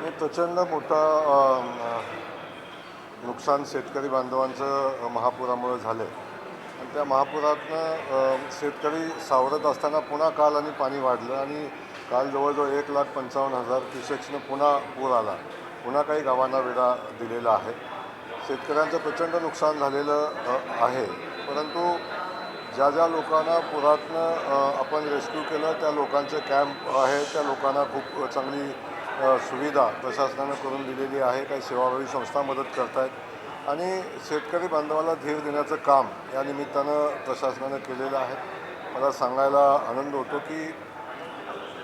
हे प्रचंड मोठा नुकसान शेतकरी बांधवांचं महापुरामुळे झालं आहे आणि त्या महापुरातनं शेतकरी सावरत असताना पुन्हा काल आणि पाणी वाढलं आणि काल जवळजवळ एक लाख पंचावन्न हजार क्युसेक्सनं पुन्हा पूर आला. पुन्हा काही गावांना वेढा दिलेला आहे. शेतकऱ्यांचं प्रचंड नुकसान झालेलं आहे. परंतु ज्या ज्या लोकांना पुरातनं आपण रेस्क्यू केलं त्या लोकांचे कॅम्प आहे त्या लोकांना खूप चांगली सुविधा प्रशासनानं करून दिलेली आहे. काही सेवाभावी संस्था मदत करत आहेत आणि शेतकरी बांधवाला धीर देण्याचं काम या निमित्तानं प्रशासनानं केलेलं आहे. मला सांगायला आनंद होतो की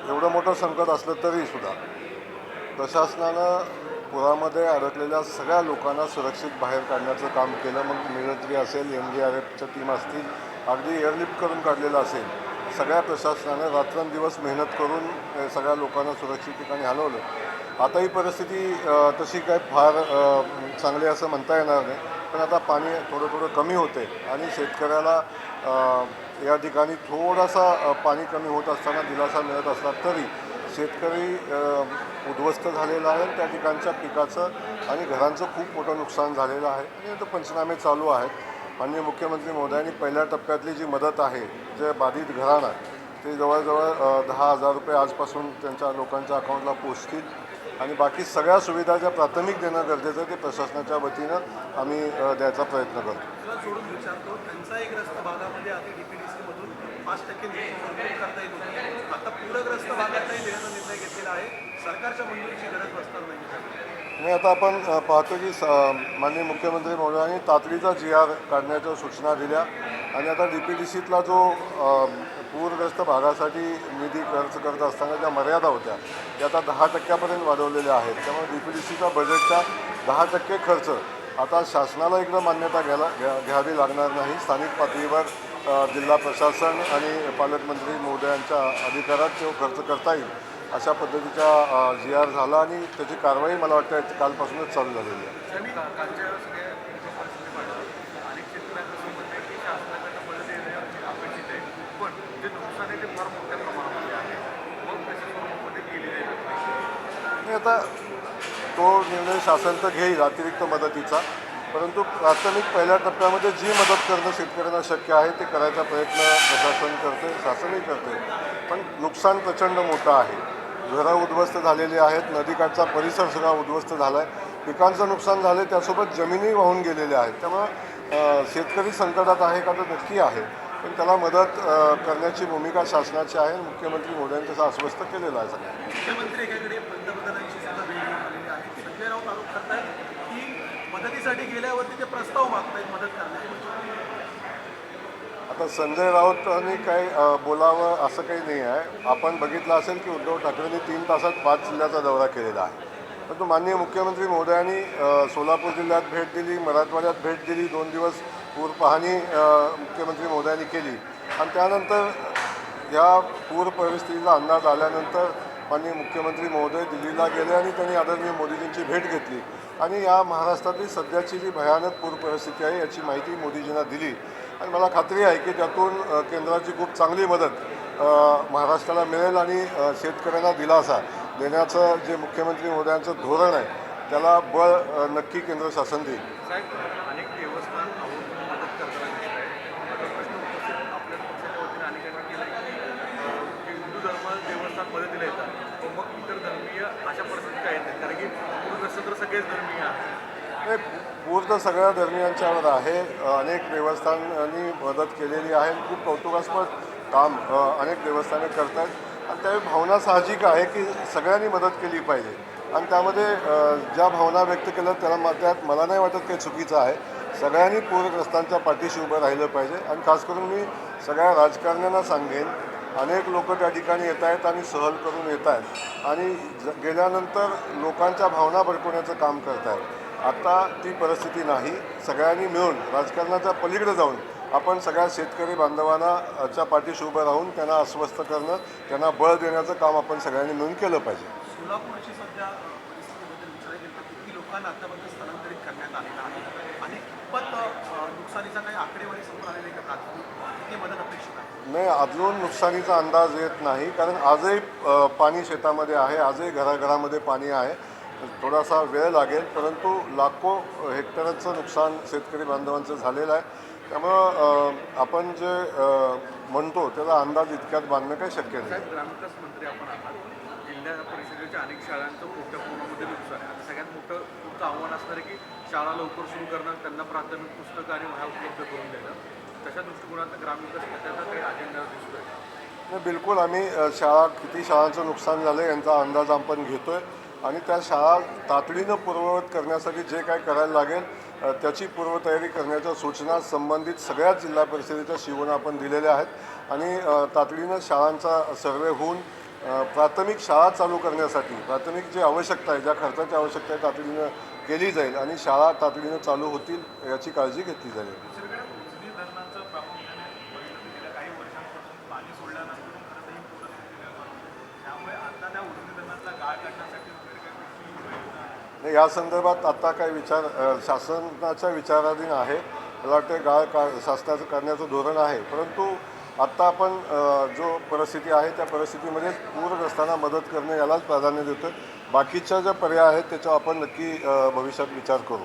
एवढं मोठं संकट असलं तरीसुद्धा प्रशासनानं पुरामध्ये अडकलेल्या सगळ्या लोकांना सुरक्षित बाहेर काढण्याचं काम केलं. मग मिलिटरी असेल एन डी आर एफच्या टीम असतील अगदी एअरलिफ्ट करून काढलेलं असेल सगळ्या प्रशासनानं रात्रंदिवस मेहनत करून सगळ्या लोकांना सुरक्षित ठिकाणी हलवलं. आता ही परिस्थिती तशी काय फार चांगली असं म्हणता येणार नाही. पण आता पाणी थोडं थोडं कमी होते आणि शेतकऱ्याला या ठिकाणी थोडासा पाणी कमी होत असताना दिलासा मिळत असला तरी शेतकरी उद्ध्वस्त झालेला आहे. त्या ठिकाणच्या पिकाचं आणि घरांचं खूप मोठं नुकसान झालेलं आहे. आणि आता पंचनामे चालू आहेत. माननीय मुख्यमंत्री महोदयांनी पहिल्या टप्प्यातली जी मदत आहे जे बाधित घराणं ते जवळजवळ दहा हजार रुपये आजपासून त्यांच्या लोकांच्या अकाउंटला पोचतील आणि बाकी सगळ्या सुविधा ज्या प्राथमिक देणं गरजेचं आहे ते प्रशासनाच्या वतीनं आम्ही द्यायचा प्रयत्न करतो. आणि आता आपण पाहतो की स माननीय मुख्यमंत्री महोदयांनी तातडीचा जी आर काढण्याच्या सूचना दिल्या आणि आता डी पी डी सीतला जो पूरग्रस्त भागासाठी निधी खर्च करत असताना ज्या मर्यादा होत्या त्या आता दहा टक्क्यापर्यंत वाढवलेल्या आहेत. त्यामुळे डी पी डी सीच्या बजेटच्या दहा टक्के खर्च आता शासनाला इकडं मान्यता घ्यायला घ्या घ्यावी लागणार नाही. स्थानिक पातळीवर जिल्हा प्रशासन आणि पालकमंत्री महोदयांच्या अधिकारात तो खर्च करता येईल. अशा पद्धतीचा जी आर झाला आणि त्याची कारवाई मला वाटतं कालपासूनच चालू झालेली आहे. आता तो निर्णय शासन तर घेईल अतिरिक्त मदतीचा. परंतु प्राथमिक पहिल्या टप्प्यामध्ये जी मदत करणं शेतकऱ्यांना शक्य आहे ते करायचा प्रयत्न प्रशासन करते शासनही करते. पण नुकसान प्रचंड मोठं आहे. घरं उद्ध्वस्त झालेली आहेत नदीकाठचा परिसर सगळा उद्ध्वस्त झाला आहे पिकांचं नुकसान झालं आहे त्यासोबत जमिनी वाहून गेलेल्या आहेत. त्यामुळं शेतकरी संकटात आहे का तर नक्की आहे. पण त्याला मदत करण्याची भूमिका शासनाची आहे. मुख्यमंत्री मोदयांनी तसं आश्वस्त केलेलं आहे सगळ्यांना मुख्यमंत्री एकाकडे पंतप्रधानांची सुद्धा भेट घेऊन आलेली आहे संजय राऊत आरोप करतायत की मदतीसाठी गेल्यावरती ते प्रस्ताव मागतायत मदत करण्याची आता संजय राऊतांनी काही बोलावं असं काही नाही आहे. आपण बघितलं असेल की उद्धव ठाकरेंनी तीन तासात पाच जिल्ह्याचा दौरा केलेला आहे. परंतु माननीय मुख्यमंत्री महोदयांनी सोलापूर जिल्ह्यात भेट दिली मराठवाड्यात भेट दिली दोन दिवस पूर पाहणी मुख्यमंत्री महोदयांनी केली. आणि त्यानंतर या पूर परिस्थितीचा अंदाज आल्यानंतर माननीय मुख्यमंत्री महोदय दिल्लीला गेले आणि त्यांनी आदरणीय मोदीजींची भेट घेतली. आणि या महाराष्ट्रातली सध्याची जी भयानक पूर परिस्थिती आहे याची माहिती मोदीजींना दिली. आणि मला खात्री आहे की त्यातून केंद्राची खूप चांगली मदत महाराष्ट्राला मिळेल आणि शेतकऱ्यांना दिलासा देण्याचं जे मुख्यमंत्री महोदयांचं धोरण आहे त्याला बळ नक्की केंद्र शासन देईल साहेब अनेक देवस्थान आवर्जून मदत करताना दिसत आहे आता प्रश्न उपस्थित आपल्या पक्षाच्या वतीने अनेकांना केला की अं, जे हिंदू धर्म देवस्थान मदतीला येतात पण मग इतर धर्मीय अशा परिस्थितीत नाही कारण की पूरग्रस्त तर सगळेच धर्मीय आहेत. पूर तर सगळ्या धर्मियांच्यावर आहे. अनेक देवस्थानांनी मदत केलेली आहे. खूप कौतुकास्पद काम अनेक देवस्थाने करत आहेत आणि त्यावेळी भावना साहजिक आहे की सगळ्यांनी मदत केली पाहिजे. आणि त्यामध्ये ज्या भावना व्यक्त केल्या त्याला मा- त्यात मला नाही वाटत काही चुकीचं आहे. सगळ्यांनी पूरग्रस्तांच्या पाठीशी उभं राहिलं पाहिजे. आणि खास करून मी सगळ्या राजकारण्यांना सांगेन अनेक लोक त्या ठिकाणी येत आहेत आणि सहल करून येत आहेत. आणि ज- गेल्यानंतर लोकांच्या भावना भडकवण्याचं काम करत आहेत. आता ती परिस्थिती नाही. सगळ्यांनी मिळून राजकारणाच्या पलीकडे जाऊन आपण सगळ्या शेतकरी बांधवांना च्या पाठीशी उभं राहून त्यांना अस्वस्थ करणं त्यांना बळ देण्याचं काम आपण सगळ्यांनी मिळून केलं पाहिजे सोलापूरची सध्या अ, परिस्थितीबद्दल विचार केला तर किती लोकांना आतापर्यंत स्थलांतरित करण्यात आलेलं आहे. आणि कितपत नुकसानीचा काही आकडेवारी समोर आलेली का प्राथमिक? किती मदत अपेक्षित आहे? नाही अजून नुकसानीचा अंदाज येत नाही. कारण आजही पाणी शेतामध्ये आहे. आजही घराघरामध्ये पाणी आहे. थोडासा वेळ लागेल. परंतु लाखो हेक्टरचं नुकसान शेतकरी बांधवांचं झालेलं आहे. त्यामुळं आपण जे म्हणतो त्याला अंदाज इतक्यात बांधणं काही शक्य नाही. साहेब जिल्हा परिषदेच्या अनेक शाळांचं मोठ्या प्रमाणामध्ये नुकसान आहे. आता सगळ्यात मोठं पुढचं आव्हान असणार आहे की शाळा लवकर सुरू करणं त्यांना प्राथमिक पुस्तकं आणि वह्या उपलब्ध करून देणं. तशा दृष्टिकोनातून ग्रामविकास खात्याचा काही अजेंडा दिसतोय. नाही, बिलकुल आम्ही शाळा किती शाळांचं नुकसान झालं यांचा अंदाज आपण घेतोय. आणि त्या शाळा तातडीनं पूर्ववत करण्यासाठी जे काय करायला लागेल त्याची पूर्वतयारी करण्याच्या सूचना संबंधित सगळ्याच जिल्हा परिषदेच्या शिवून आपण दिलेल्या आहेत. आणि तातडीनं शाळांचा सर्वे होऊन प्राथमिक शाळा चालू करण्यासाठी प्राथमिक जी आवश्यकता आहे ज्या खर्चाची आवश्यकता आहे तातडीनं केली जाईल आणि शाळा तातडीनं चालू होतील याची काळजी घेतली जाईल. या संदर्भात आता काही विचार शासनाच्या विचाराधीन आहे. मला वाटते गाळ का शासनाचं करण्याचं धोरण आहे. परंतु आत्ता आपण जो परिस्थिती आहे त्या परिस्थितीमध्ये पूरग्रस्तांना मदत करणे यालाच प्राधान्य देतो बाकीच्या ज्या पर्याय आहेत त्याच्यावर आपण नक्की भविष्यात विचार करू.